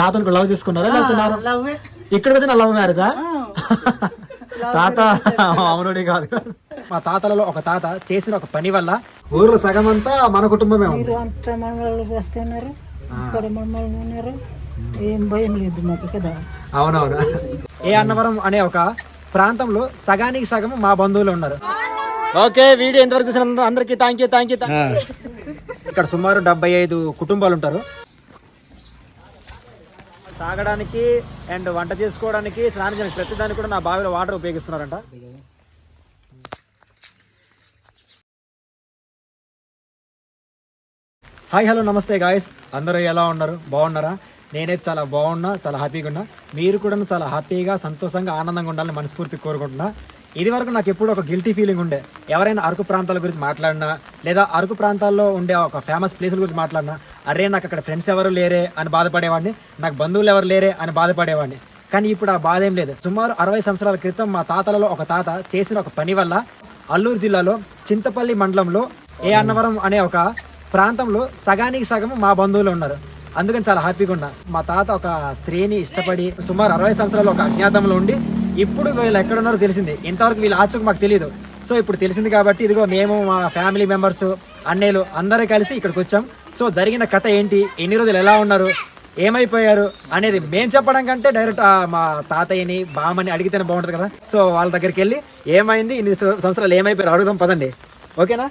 తాతను లవ్ చేసుకున్నారా? లేకపోతే లవ్వే ఇక్కడికి వచ్చిన లవ్ మ్యారేజా తాత అమరుడి కాదు. మా తాతలలో ఒక తాత చేసిన ఒక పని వల్ల ఊర్లో సగం అంతా మన కుటుంబమే ఉంది. మీరు అంత మనవాళ్ళు వస్తున్నారు ఇక్కడ మమ్మల్ని ఉన్నారు. ఏం భయం లేదు మాకు కదా. అవునవును. ఏ అన్నవరం అనే ఒక ప్రాంతంలో సగానికి సగం మా బంధువులు ఉన్నారు. ఓకే వీడియో ఎంతవరకు చూసిన అందరికి థ్యాంక్ యూ థ్యాంక్ యూ ఇక్కడ సుమారు డెబ్బై ఐదు కుటుంబాలు ఉంటారు. తాగడానికి అండ్ వంట చేసుకోవడానికి స్నానం చేయడానికి ప్రతి దానికి కూడా నా బావిలో వాటర్ ఉపయోగిస్తున్నారంట. హాయ్ హలో నమస్తే గాయస్. అందరూ ఎలా ఉన్నారు? బాగున్నారా? నేనే చాలా బాగున్నా చాలా హ్యాపీగా ఉన్నా. మీరు కూడా చాలా హ్యాపీగా సంతోషంగా ఆనందంగా ఉండాలని మనస్ఫూర్తి కోరుకుంటున్నా. ఇది వరకు నాకు ఎప్పుడు ఒక గిల్టీ ఫీలింగ్ ఉండే. ఎవరైనా అరకు ప్రాంతాల గురించి మాట్లాడినా లేదా అరకు ప్రాంతాల్లో ఉండే ఒక ఫేమస్ ప్లేసుల గురించి మాట్లాడినా అరే నాకు అక్కడ ఫ్రెండ్స్ ఎవరు లేరే అని బాధపడేవాడిని నాకు బంధువులు ఎవరు లేరే అని బాధపడేవాడిని. కానీ ఇప్పుడు ఆ బాధ ఏం లేదు. సుమారు అరవై సంవత్సరాల క్రితం మా తాతలలో ఒక తాత చేసిన ఒక పని వల్ల అల్లూరు జిల్లాలో చింతపల్లి మండలంలో ఏ అన్నవరం అనే ఒక ప్రాంతంలో సగానికి సగం మా బంధువులు ఉన్నారు. అందుకని చాలా హ్యాపీగా ఉన్నా. మా తాత ఒక స్త్రీని ఇష్టపడి సుమారు అరవై సంవత్సరాలు ఒక అజ్ఞాతంలో ఉండి ఇప్పుడు వీళ్ళు ఎక్కడ ఉన్నారో తెలిసింది. ఇంతవరకు వీళ్ళ ఆచూకు మాకు తెలియదు సో ఇప్పుడు తెలిసింది కాబట్టి ఇదిగో మేము మా ఫ్యామిలీ మెంబర్స్ అన్నయ్యలు అందరూ కలిసి ఇక్కడికి వచ్చాం. సో జరిగిన కథ ఏంటి? ఎన్ని రోజులు ఎలా ఉన్నారు? ఏమైపోయారు? అనేది మేం చెప్పడం కంటే డైరెక్ట్ మా తాతయ్యని బామ్మని అడిగితేనే బాగుంటుంది కదా. సో వాళ్ళ దగ్గరికి వెళ్ళి ఏమైంది? ఇన్ని సంవత్సరాలు ఏమైపోయారు అడుగుదాం పదండి. ఓకేనా?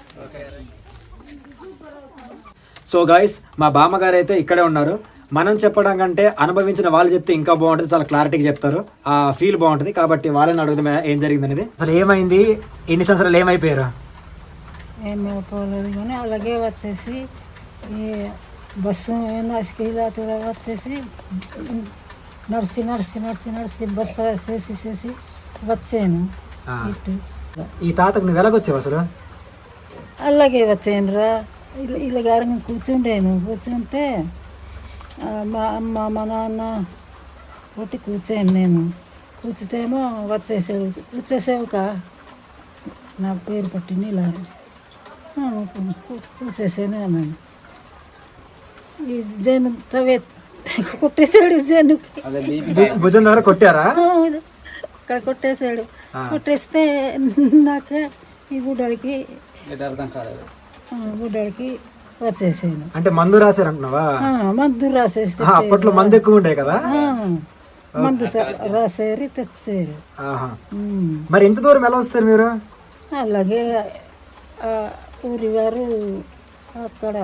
సో గాయస్ మా బామ్మగారు అయితే ఇక్కడే ఉన్నారు. మనం చెప్పడం కంటే అనుభవించిన వాళ్ళు చెప్తే ఇంకా బాగుంటుంది. చాలా క్లారిటీగా చెప్తారు. ఆ ఫీల్ బాగుంటుంది. కాబట్టి వాళ్ళని అడుగుదాం ఏం జరిగింది అనేది అసలు ఏమైంది? ఎన్ని సంవత్సరాలు ఏమైపోయారు? కానీ అలాగే వచ్చేసి ఈ బస్సు వచ్చేసి నడిచి నడిచి నడిచి నడిచి బస్సు చేసి చేసి వచ్చాను. ఈ తాతకు నువ్వు ఎలాగొచ్చావు అసలు? అలాగే వచ్చాను రా. ఇలా ఇలా గారంగా కూర్చుండేను కూర్చుంటే మా అమ్మ మా నాన్న ఒకటి కూర్చాను నేను కూర్చుతేమో వచ్చేసాడు కూర్చేసావుక నా పేరు పట్టింది ఇలా. కూర్చేసాను అన్నాను ఈ జను తవే కొట్టేశాడు జనుకి భు- భుజం ద్వారా కొట్టారా? అక్కడ కొట్టేశాడు. కొట్టేస్తే నాకే ఈ బుడ్డడికి ఆ, బుడ్డడికి వచ్చేసాను అంటే మందు రాశారు అంటున్నావా ఆ, మందు రాసేస్తే ఆహా, అప్పట్లో మందు ఎక్కువ ఉండే కదా? మందు స- రాసేరి తెచ్చారు. మరి ఎంత దూరం ఎలా వస్తారు మీరు? అలాగే ఊరి వారు అక్కడ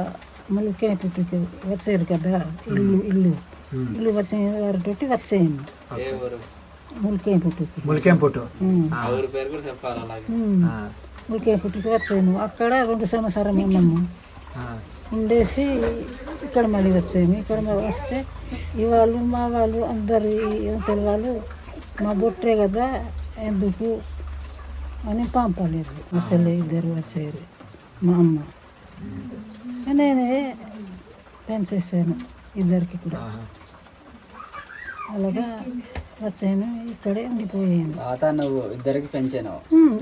ములికే పుట్టుకి వచ్చారు కదా ఇల్లు ఇల్లు. ఇల్లు వచ్చిన వారితోటి వచ్చాను ములికే పుట్టుకి ములికేం పుట్టు. ములికే పుట్టుకి వచ్చాను అక్కడ రెండు సంవత్సరం ఉన్నాము. ఉండేసి ఇక్కడ మళ్ళీ వచ్చాము. ఇక్కడ మరి వస్తే ఈ వాళ్ళు మా వాళ్ళు అందరు యువతల వాళ్ళు మా బొట్టే కదా ఎందుకు? అని పంపలేదు. అసలు ఇద్దరు వచ్చారు. మా అమ్మ. నేనే పెంచేసాను ఇద్దరికి కూడా. అలాగా వచ్చాను ఇక్కడే ఉండిపోయాను. తాత నువ్వు ఇద్దరికి పెంచాను.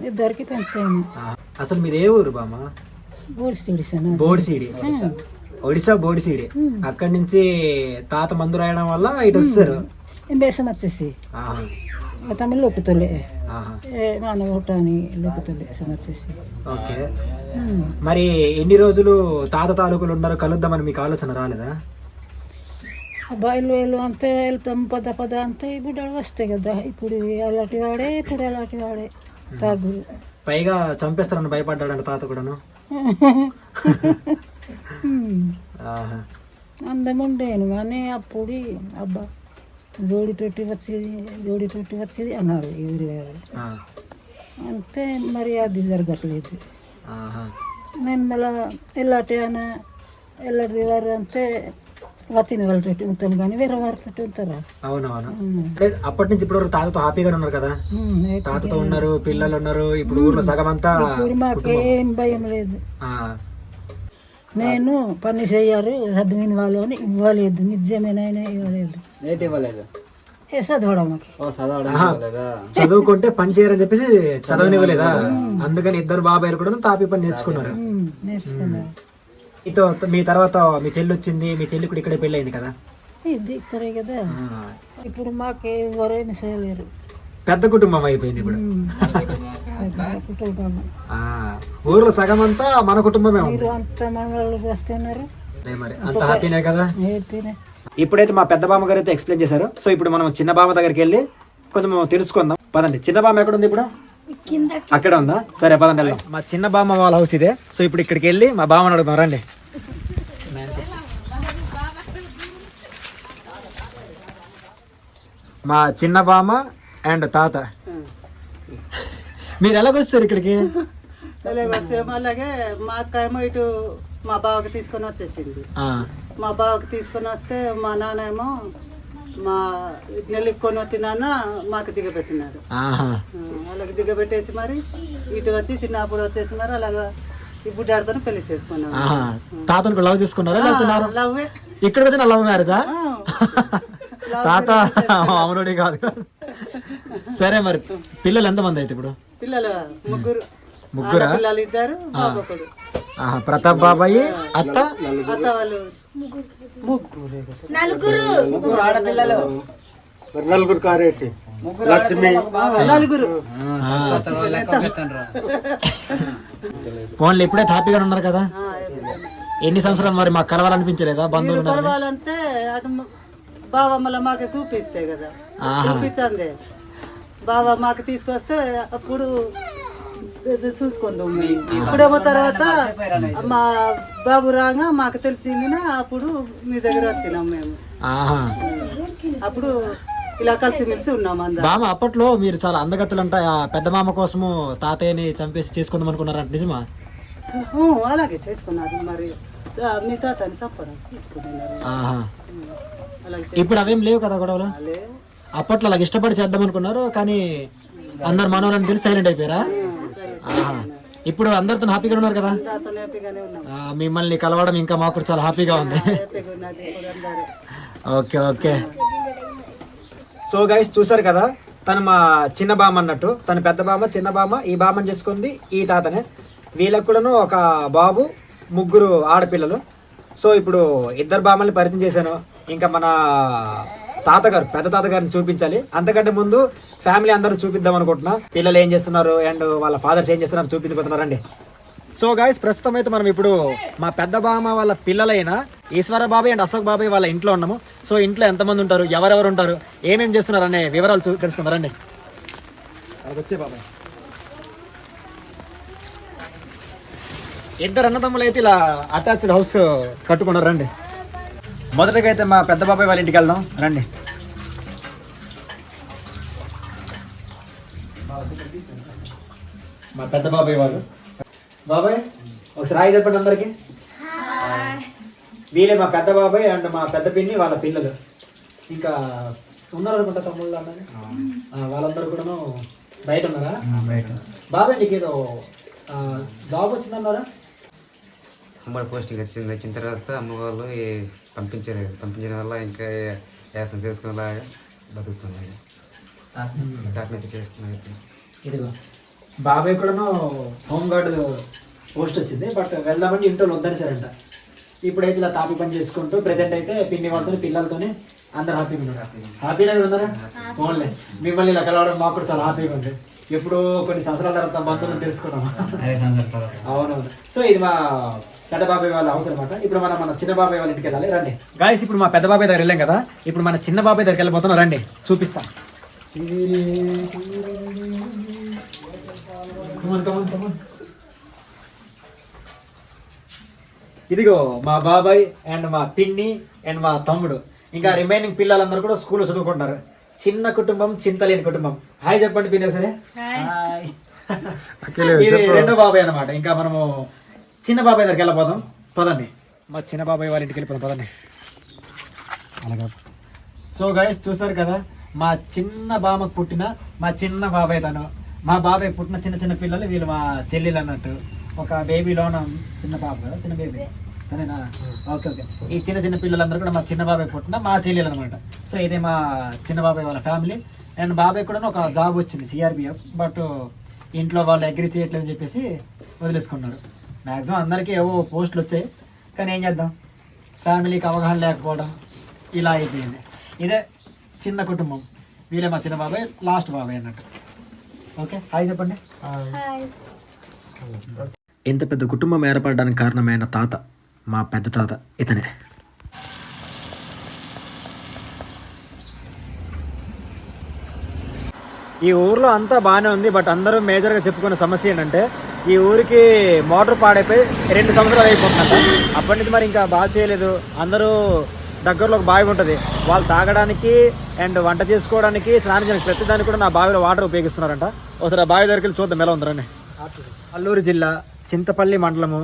ఇద్దరికి పెంచాను. అసలు మీది ఏ ఊరు బామ్మ? బోర్డు చూడిసాను బోడిసీడి ఒడిశా బోడిసీడి. అక్కడి నుంచి తాత మందు రాయడం వల్ల ఇటు వస్తారు. బేసం వచ్చేసి. తమిళ లోకుతలే. ఆహా. మన ఊటాని లోకుతలే వచ్చేసి. ఓకే. మరి ఎన్ని రోజులు తాత తాలూకులు ఉన్నారు కలుద్దామని మీకు ఆలోచన రాలేదా? బయలు వేలు అంతే వెళ్తాం పద పద అంతే ఇప్పుడు వస్తాయి కదా ఇప్పుడు అలాంటి వాడే ఇప్పుడు అలాంటి వాడే తాగు పైగా చంపేస్తారని భయపడ్డాడంట తాత కూడాను. అందం ఉండేను కానీ అప్పుడు అబ్బా జోడి తొట్టి వచ్చేది జోడి తొట్టి వచ్చేది అన్నారు ఎవరి వారు. అంతే మరి అది జరగట్లేదు. నేను మళ్ళా ఎల్లాటి అని ఎల్లటి వారు అంతే వచ్చిన వాళ్ళతోటి ఉంటాను కానీ వేరే వారితో ఉంటారా? అవునవును. అంటే అప్పటి నుంచి ఇప్పటి వరకు తాతతో హ్యాపీగా ఉన్నారు కదా. తాతతో ఉన్నారు. పిల్లలు ఉన్నారు ఇప్పుడు ఊర్లో సగం అంతా ఇప్పుడు మాకేం భయం లేదు. ఆ, నేను పని చెయ్యారు చదివిన వాళ్ళు అని ఇవ్వలేదు నిజమేనైనా ఇవ్వలేదు. ఇవ్వలేదు. చదువుకుంటే పని చేయరని చెప్పేసి చదవనివ్వలేదా? అందుకని ఇద్దరు బాబాయ్లు కూడా తాపి పని నేర్చుకున్నారు. నేర్చుకున్నారు. మీతో మీ తర్వాత మీ చెల్లి వచ్చింది మీ చెల్లి కూడా ఇక్కడే పెళ్ళి అయింది కదా? ఇది ఇక్కడే కదా. ఇప్పుడు మాకు ఎవరైనా చేయలేరు. పెద్ద కుటుంబం అయిపోయింది ఇప్పుడు. కుటుంబం. ఆ, ఊర్లో సగం అంతా మన కుటుంబమే ఉంది. అంత మనవాళ్ళు వస్తున్నారు మరి అంత హ్యాపీనే కదా? హ్యాపీనే. ఇప్పుడైతే మా పెద్ద బామ్మ గారు అయితే ఎక్స్ప్లెయిన్ చేశారు. సో ఇప్పుడు మనం చిన్న బామ్మ దగ్గరికి వెళ్ళి కొంచెం తెలుసుకుందాం. పదండి చిన్న బామ్మ ఎక్కడ ఉంది ఇప్పుడు? అక్కడ ఉందా? సరే పదండి మా చిన్న బామ్మ వాళ్ళ హౌస్ ఇదే. సో ఇప్పుడు ఇక్కడికి వెళ్ళి మా బామ్మని అడుగుదాం. రండి. మా చిన్న బామ్మ అండ్ తాత. మీరు ఎలాగొస్తారు ఇక్కడికి? వచ్చేమో అలాగే మా అక్క ఏమో ఇటు మా బావకి తీసుకొని వచ్చేసింది. ఆ, మా బావకి తీసుకొని వస్తే మా నాన్న ఏమో మా నెల్లుకొని వచ్చి నాన్న మాకు ఆ, అలాగే దిగబెట్టేసి మరి ఇటు వచ్చి చిన్నప్పుడు వచ్చేసి మరి అలాగా ఈ బుడ్డాడితో పెళ్ళి చేసుకున్నాం. ఆహా. తాతను కూడా లవ్ చేసుకున్నారా? లవ్వే. ఇక్కడికి వచ్చిన లవ్ మ్యారేజా? ఆ, తాత అమనుడి కాదు. సరే మరి పిల్లలు ఎంతమంది అయితే ఇప్పుడు? పిల్లలు ముగ్గురు. ముగ్గురా? పిల్లలు ఇద్దరు ప్రతాప్ బాబాయి అత్త? అత్త వాళ్ళు. ముగ్గురు ముగ్గురు ఆడపిల్లలు. నలుగురు కారేటి. బాబాయ్. నలుగురు. ఫోన్లు ఎప్పుడైతే హ్యాపీగా ఉన్నారు కదా. ఎన్ని సంవత్సరాలు మరి మాకు కలవాలనిపించలేదా? బంధువులు మీరు ఉన్నారని? పర్వాలంటే అటు మ- బావ మళ్ళీ మాకు చూపిస్తే కదా. చూపించండి. బావ మాకు తీసుకొస్తే అప్పుడు చూసుకుందాం. ఇప్పుడేమో తర్వాత మా బాబు రాగా మాకు తెలిసింది అప్పుడు మీ దగ్గర వచ్చినాం మేము. అప్పుడు ఇలా కలిసిమెలిసి ఉన్నాం బామ అప్పట్లో మీరు చాలా అందగత్తలంట ఆ పెద్ద మామ కోసము తాతయ్యని చంపేసి చేసుకుందాం అనుకున్నారంట నిజమా? అలాగే చేసుకున్నారు మరి. ఆహా. అలాగే ఇప్పుడు అవేం లేవు కదా గొడవలు? అప్పట్లో అలాగ ఇష్టపడి చేద్దాం అనుకున్నారు కానీ అందరు మనోళ్ళని తెలిసి సైలెంట్ అయిపోయారా? సరే. ఆహా. ఇప్పుడు అందరితో హ్యాపీగా ఉన్నారు కదా? తాత హ్యాపీగానే ఉన్నాం. ఆ, మిమ్మల్ని కలవడం ఇంకా మాకు కూడా చాలా హ్యాపీగా ఉంది. హ్యాపీగా ఉన్నది ఇప్పుడు అందరూ. Okay okay. సో గైస్ చూసారు కదా తను మా చిన్న బామ్మ అన్నట్టు తన పెద్ద బామ్మ చిన్న బామ్మ ఈ బామ్మని చేసుకుంది ఈ తాతనే. వీళ్ళకు కూడాను ఒక బాబు ముగ్గురు ఆడపిల్లలు. సో ఇప్పుడు ఇద్దరు బామ్మల్ని పరిచయం చేశాను. ఇంకా మన తాతగారు పెద్ద తాతగారిని చూపించాలి. అంతకంటే ముందు ఫ్యామిలీ అందరూ చూపిద్దాం అనుకుంటున్నా. పిల్లలు ఏం చేస్తున్నారు? అండ్ వాళ్ళ ఫాదర్స్ ఏం చేస్తున్నారు? చూపించబోతున్నారండి సో గాయస్ ప్రస్తుతం అయితే మనం ఇప్పుడు మా పెద్ద బామ్మ వాళ్ళ పిల్లలైన ఈశ్వర బాబాయ్ అండ్ అశోక్ బాబాయ్ వాళ్ళ ఇంట్లో ఉన్నాము. సో ఇంట్లో ఎంతమంది ఉంటారు? ఎవరెవరు ఉంటారు? ఏమేమి చేస్తున్నారు? అనే వివరాలు చూ- తెలుసుకుందారండి అక్కడికి వచ్చే బాబాయ్. ఇద్దరు అన్నదమ్ములు అయితే ఇలా అటాచ్డ్ హౌస్ కట్టుకున్నారు రండి. మొదటగా అయితే మా పెద్ద బాబాయ్ వాళ్ళ ఇంటికి వెళ్దాం రండి. మా పెద్ద బాబాయ్ వాళ్ళు. బాబాయ్ ఒకసారి హాయ్ చెప్పండి అందరికి. వీళ్ళే మా పెద్ద బాబాయ్ అండ్ మా పెద్ద పిన్ని వాళ్ళ పిల్లలు. ఇంకా ఉన్నారు అనుకుంటా తమ్ముళ్ళు అన్నది వాళ్ళందరూ కూడాను బయట ఉన్నారా? బాబాయ్ నీకు ఏదో జాబ్ వచ్చిందన్నారా? అమ్మడి పోస్టింగ్ వచ్చింది. వచ్చిన తర్వాత అమ్మ వాళ్ళు ఈ పంపించలేదు పంపించడం వల్ల ఇంకా వ్యాసం చేసుకునేలాగా బతుకుతున్నాయి. ఆత్మహత్య. చేస్తున్నాయి. ఇదిగో. బాబాయ్ కూడాను హోమ్ గార్డ్ పోస్ట్ వచ్చింది. బట్ వెళ్దామని ఇంట్లో వద్దనిసారంట. ఇప్పుడైతే ఇలా తాపి పని చేసుకుంటూ ప్రెసెంట్ అయితే పిన్ని వాళ్ళతో పిల్లలతోనే అందరు హ్యాపీగా ఉన్నారు. హ్యాపీగా ఉన్నారా? ఓన్లే మిమ్మల్ని ఇలా కలవడం మాకు కూడా చాలా హ్యాపీగా ఉంది. ఎప్పుడో కొన్ని సంవత్సరాల తర్వాత బంధువులను తెలుసుకున్నాం. అవునవును. సో ఇది మా పెద్ద బాబాయ్ వాళ్ళ హౌస్ అనమాట ఇప్పుడు మనం మన చిన్న బాబాయ్ వాళ్ళ ఇంటికి వెళ్ళాలి. రండి. గాయస్ ఇప్పుడు మా పెద్ద బాబాయ్ దగ్గర వెళ్ళాం కదా. ఇప్పుడు మన చిన్న బాబాయ్ దగ్గరికి వెళ్ళిపోతున్నాం రండి. చూపిస్తా. ఇదిగో మా బాబాయ్ అండ్ మా పిన్ని అండ్ మా తమ్ముడు. ఇంకా రిమైనింగ్ పిల్లలందరూ కూడా స్కూల్లో చదువుకుంటున్నారు. చిన్న కుటుంబం చింతలేని కుటుంబం. హాయ్ చెప్పండి పిన్ని ఒకసారి. ఇది రెండో బాబాయ్ అన్నమాట. ఇంకా మనము చిన్న బాబాయ్ దగ్గరికి వెళ్ళిపోదాం పదండి. మా చిన్న బాబాయ్ వాళ్ళ ఇంటికి వెళ్ళిపోదాం. పదండి. అలాగా. సో గైస్ చూసారు కదా మా చిన్న బామ్మకు పుట్టిన మా చిన్న బాబాయ్ తను. మా బాబాయ్ పుట్టిన చిన్న చిన్న పిల్లలు వీళ్ళు మా చెల్లెలు అన్నట్టు. ఒక బేబీలోన చిన్న పాప కదా చిన్న బేబీ తనేనా ఓకే ఓకే. ఈ చిన్న చిన్న పిల్లలందరూ కూడా మా చిన్న బాబాయ్ పుట్టిన మా చెల్లెలు అనమాట సో ఇదే మా చిన్న బాబాయ్ వాళ్ళ ఫ్యామిలీ. అండ్ బాబాయ్ కూడా ఒక జాబ్ వచ్చింది సిఆర్పిఎఫ్ బట్ ఇంట్లో వాళ్ళు అగ్రి చేయట్లేదని చెప్పేసి వదిలేసుకున్నారు. మ్యాక్సిమం అందరికీ ఏవో పోస్టులు వచ్చాయి. కానీ ఏం చేద్దాం? ఫ్యామిలీకి అవగాహన లేకపోవడం ఇలా అయిపోయింది. ఇదే చిన్న కుటుంబం. వీళ్ళే మా చిన్న బాబాయ్ లాస్ట్ బాబాయ్ అన్నట్టు. ఓకే హాయ్ చెప్పండి. ఇంత పెద్ద కుటుంబం ఏర్పడడానికి కారణమైన తాత. మా పెద్ద తాత ఇతనే. ఈ ఊర్లో అంతా బాగానే ఉంది బట్ అందరూ మేజర్గా చెప్పుకున్న సమస్య ఏంటంటే ఈ ఊరికి మోటార్ పాడైపోయి రెండు సంవత్సరాలు అయిపోతుందంట. అప్పటి నుంచి మరి ఇంకా బాగా చేయలేదు. అందరూ దగ్గరలో ఒక బావి ఉంటుంది. వాళ్ళు తాగడానికి అండ్ వంట చేసుకోవడానికి స్నానం చేయడానికి ప్రతి దానికి కూడా నా బావిలో వాటర్ ఉపయోగిస్తున్నారంట. ఒకసారి ఆ బావి దగ్గరికి వెళ్ళి చూద్దాం ఎలా ఉందరని అల్లూరు జిల్లా చింతపల్లి మండలము.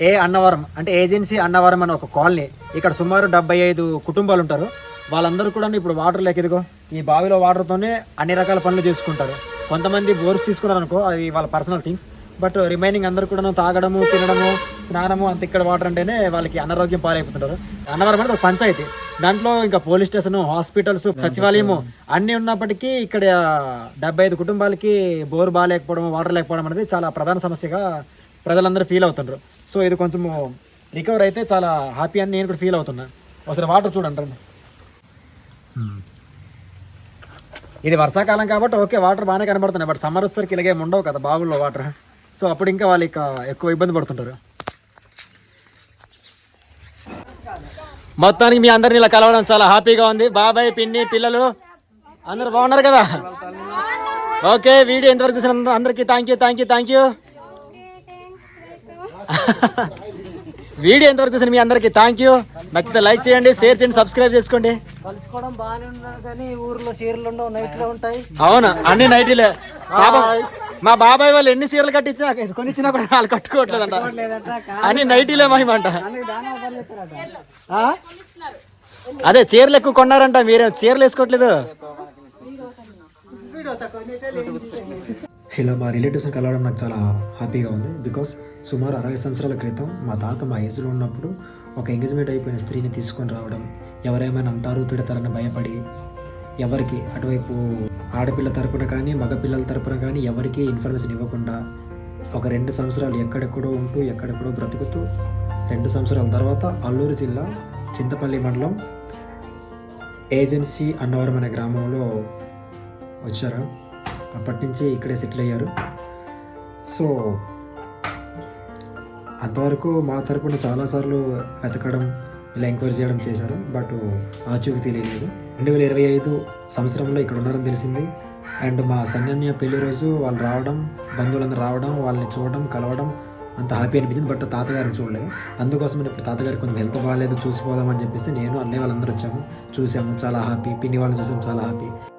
ఏ అన్నవరం అంటే ఏజెన్సీ అన్నవరం అనే ఒక కాలనీ. ఇక్కడ సుమారు డెబ్బై ఐదు కుటుంబాలు ఉంటారు. వాళ్ళందరూ కూడా ఇప్పుడు వాటర్ లేక ఇదిగో ఈ బావిలో వాటర్తోనే అన్ని రకాల పనులు చేసుకుంటారు. కొంతమంది బోర్స్ తీసుకున్నారు అనుకో అది వాళ్ళ పర్సనల్ థింగ్స్ బట్ రిమైనింగ్ అందరూ కూడా తాగడము తినడము స్నానము అంత ఇక్కడ వాటర్ అంటేనే వాళ్ళకి అనారోగ్యం పాలైపోతుంటారు. అన్నవరం అనేది ఒక పంచాయతీ. దాంట్లో ఇంకా పోలీస్ స్టేషన్ హాస్పిటల్స్ సచివాలయము అన్నీ ఉన్నప్పటికీ ఇక్కడ డెబ్బై ఐదు కుటుంబాలకి బోర్ బాగాలేకపోవడం వాటర్ లేకపోవడం అనేది చాలా ప్రధాన సమస్యగా ప్రజలందరూ ఫీల్ అవుతుండ్రు. సో ఇది కొంచెం రికవర్ అయితే చాలా హ్యాపీ అని నేను కూడా ఫీల్ అవుతున్నా. ఒకసారి వాటర్ చూడండి రండి. ఇది వర్షాకాలం కాబట్టి ఓకే వాటర్ బాగానే కనబడుతున్నాయి బట్ సమ్మర్ వచ్చేసరికి ఇలాగే ఉండవు కదా బావుల్లో వాటర్ సో అప్పుడు ఇంకా వాళ్ళు ఇక ఎక్కువ ఇబ్బంది పడుతుంటారు. మొత్తానికి మీ అందరిని ఇలా కలవడం చాలా హ్యాపీగా ఉంది. బాబాయ్ పిన్ని పిల్లలు అందరు బాగున్నారు కదా? ఓకే వీడియో ఎంతవరకు చూసిన అందరికీ thank you thank you thank you video ఎంతవరకు చూసిన మీ అందరికీ థ్యాంక్ యూ నచ్చితే లైక్ చేయండి షేర్ చేయండి సబ్స్క్రైబ్ చేసుకోండి. కలుసుకోవడం బాగానే ఉన్నారు కానీ ఊర్లో చీరలు ఉండవు నైట్లో ఉంటాయి. అవును అన్ని నైటీలే మా బాబాయ్ వాళ్ళు ఎన్ని చీరలు కట్టించినా కొనిచ్చినా కూడా వాళ్ళు కట్టుకోవట్లేదంట. అన్ని నైటీలే మహిమంట? అదే చీరలు ఎక్కువ కొన్నారంట మీరే చీరలు వేసుకోవట్లేదు? ఇలా మా రిలేటివ్స్ని కలవడం నాకు చాలా హ్యాపీగా ఉంది బికాస్ సుమారు అరవై సంవత్సరాల క్రితం మా తాత మా ఏజ్లో ఉన్నప్పుడు ఒక ఎంగేజ్మెంట్ అయిపోయిన స్త్రీని తీసుకొని రావడం ఎవరేమైనా అంటారు తిడతారని భయపడి ఎవరికి అటువైపు ఆడపిల్ల తరపున కానీ మగపిల్లల తరపున కానీ ఎవరికి ఇన్ఫర్మేషన్ ఇవ్వకుండా ఒక రెండు సంవత్సరాలు ఎక్కడెక్కడో ఉంటూ ఎక్కడెక్కడో బ్రతుకుతూ రెండు సంవత్సరాల తర్వాత అల్లూరు జిల్లా చింతపల్లి మండలం ఏజెన్సీ అన్నవరం అనే గ్రామంలో వచ్చారు. అప్పటి నుంచి ఇక్కడే సెటిల్ అయ్యారు. సో అంతవరకు మా తరపున చాలాసార్లు వెతకడం ఇలా ఎంక్వైరీ చేయడం చేశారు. బట్ ఆచూకి తెలియలేదు. రెండు వేల ఇరవై ఐదు సంవత్సరంలో ఇక్కడ ఉన్నారని తెలిసింది. అండ్ మా సన్యన్య పెళ్ళి రోజు వాళ్ళు రావడం బంధువులందరూ రావడం వాళ్ళని చూడడం కలవడం అంత హ్యాపీ అనిపించింది. బట్ తాతగారిని చూడలేదు. అందుకోసం నేను ఇప్పుడు తాతగారికి కొంచెం హెల్త్ బాగాలేదు చూసిపోదామని చెప్పేసి నేను అన్నయ్య వాళ్ళందరూ వచ్చాము. చూసాము. చాలా హ్యాపీ. పిన్ని వాళ్ళని చూసాము. చాలా హ్యాపీ.